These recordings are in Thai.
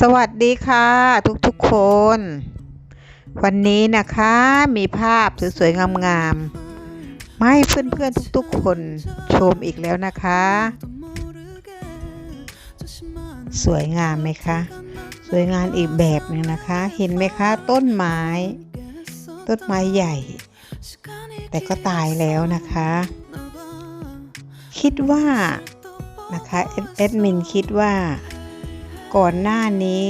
สวัสดีค่ะทุกๆคน วันนี้นะคะมีภาพสวยๆงามๆมาให้เพื่อนๆทุกๆคนชมอีกแล้วนะคะ สวยงามไหมคะ สวยงามอีกแบบหนึ่งนะคะ เห็นไหมคะต้นไม้ ต้นไม้ใหญ่ แต่ก็ตายแล้วนะคะ คิดว่านะคะแอดแอดมินคิดว่า ก่อนหน้านี้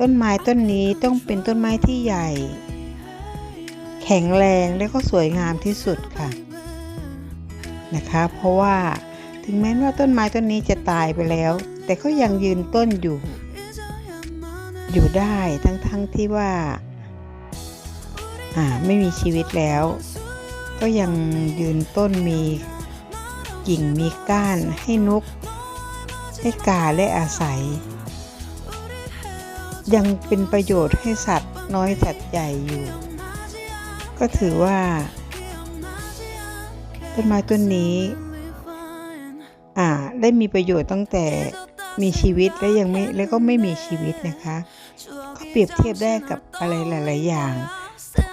ต้นไม้ต้นนี้ต้องเป็นต้นไม้ที่ใหญ่ แข็งแรงและก็สวยงามที่สุดค่ะ นะคะ เพราะว่าถึงแม้ว่าต้นไม้ต้นนี้จะตายไปแล้ว แต่ก็ยังยืนต้นอยู่ อยู่ได้ทั้งๆทที่ว่าอ่าไม่มีชีวิตแล้ว ก็ยังยืนต้นมีกิ่งมีก้านให้นก ให้กาและอาศัย ยังเป็นประโยชน์ให้สัตว์น้อยสัตว์ใหญ่อยู่ ก็ถือว่า ต้นไม้ต้นนี้อ่าได้มีประโยชน์ตั้งแต่มีชีวิตและยังไม่และก็ไม่มีชีวิตนะคะก็เปรียบเทียบได้กับอะไรหลาย ๆ อย่าง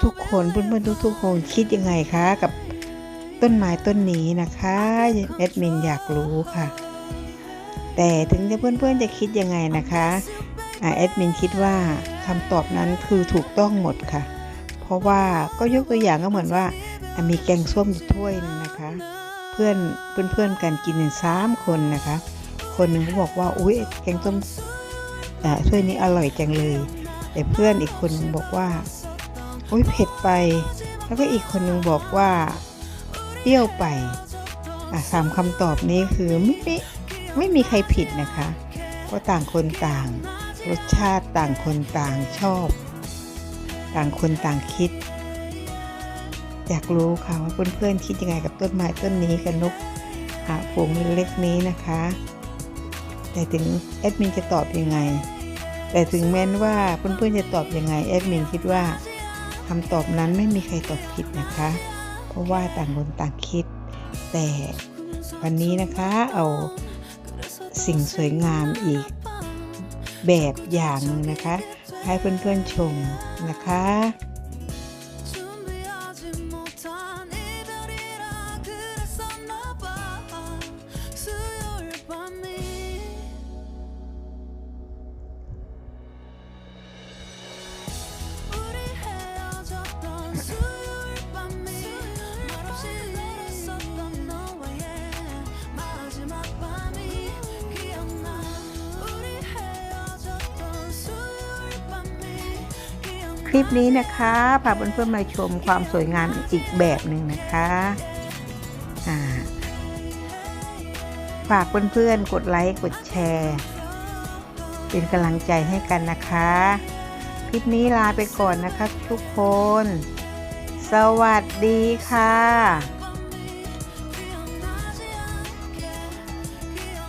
ทุกๆคนเพื่อนๆทุกๆคนคิดยังไงคะกับต้นไม้ต้นนี้นะคะแอดมินอยากรู้ค่ะ แต่ถึงจะเพื่อนๆจะคิดยังไงนะคะแอดมินคิดว่าคำตอบนั้นคือถูกต้องหมดค่ะ เพราะว่าก็ยกตัวอย่างก็เหมือนว่า มีแกงส้มอยู่ถ้วยนึงนะคะ เพื่อนเพื่อนๆกันกินกันสามคนนะคะ คนหนึ่งก็บอกว่าอุ้ยแกงส้มอ่าถ้วยนี้อร่อยจังเลย แต่เพื่อนอีกคนหนึ่งบอกว่าอุ้ยเผ็ดไป แล้วก็อีกคนหนึ่งบอกว่าเปรี้ยวไปอะสามคำตอบนี้คือไม่ไม่ ไม่มีใครผิดนะคะ ก็ต่างคนต่าง รสชาติต่างคนต่างชอบ ต่างคนต่างคิด อยากรู้ค่ะว่าเพื่อนๆคิดยังไงกับต้นไม้ต้นนี้กับนกอ่าฝูงเล็กนี้นะคะ แต่ถึงแอดมินจะตอบยังไง แต่ถึงแม้นว่าเพื่อนๆจะตอบยังไงแอดมินคิดว่าคำตอบนั้นไม่มีใครตอบผิดนะคะ เพราะว่าต่างคนต่างคิด แต่วันนี้นะคะเอา สิ่งสวยงามอีกแบบอย่างนึงนะคะ ให้เพื่อนๆชมนะคะ คลิปนี้นะคะพาเพื่อนๆมาชมความสวยงามอีกแบบหนึ่งนะคะอ่าฝากเพื่อนๆกดไลค์กดแชร์ เป็นกำลังใจให้กันนะคะ คลิปนี้ลาไปก่อนนะคะทุกคน สวัสดีค่ะ